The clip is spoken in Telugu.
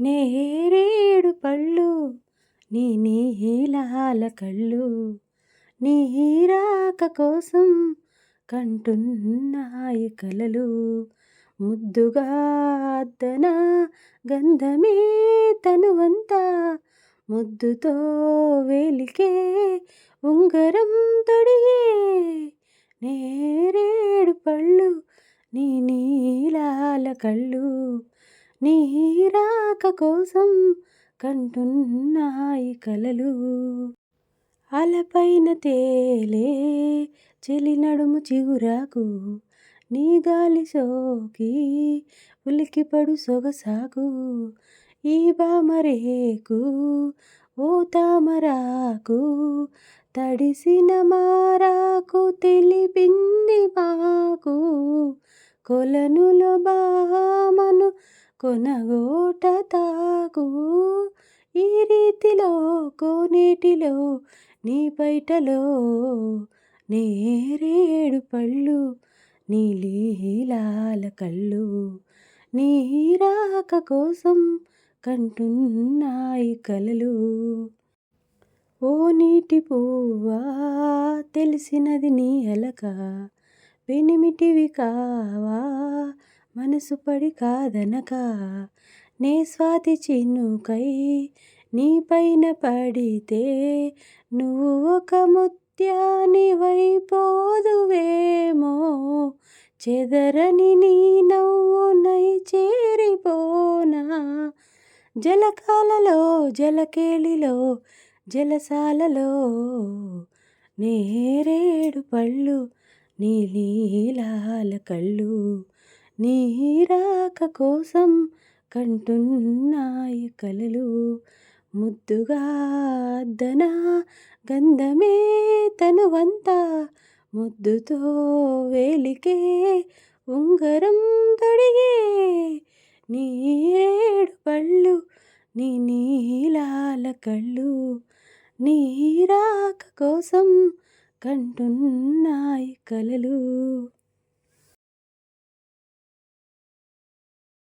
నేరేడు పళ్ళు నీ నీలాల కళ్ళు నీరాక కోసం కంటున్నాయి కలలు. ముద్దుగా అద్దన గంధమే తనువంతా ముద్దుతో వేలికే ఉంగరం తొడిగే. నేరేడు పళ్ళు నీ నీలాల కళ్ళు నీరాక కోసం కంటున్నాయి కలలు. అలపైన తేలే చెలి నడుము చిగురాకు. నీ గాలి సోకి ఉలికిపడు సొగసాకు. ఈ బామరేకు ఓ తామరాకు తడిసిన మారాకు తెలిపింది మాకు. కొలనులో బామను కొనగోట తాగు. ఈ రీతిలో కోనేటిలో నీ బయటలో నేరేడు పళ్ళు నీ లీలాల కళ్ళు నీరాక కోసం కంటున్నాయి కలలు. ఓ నీటి పువ్వా తెలిసినది నీ అలక పెనిమిటివి కావా మనసు పడి కాదనక నే స్వాతి చిన్నుకై నీ పైన పడితే నువ్వు ఒక ముత్యానివైపోదువేమో చెదరని నీ నవ్వునై చేరిపోనా. జలకాలలో జలకేళిలో జలసాలలో నేరేడు పళ్ళు నీ లీలాల నీరాక కోసం కంటున్నాయి కలలు. ముద్దుగా అద్దన గంధమే తనువంతా ముద్దుతో వేలికే ఉంగరం తొడిగే నీరేడు పళ్ళు నీ నీలాల కళ్ళు. నీరాక కోసం కంటున్నాయి కలలు.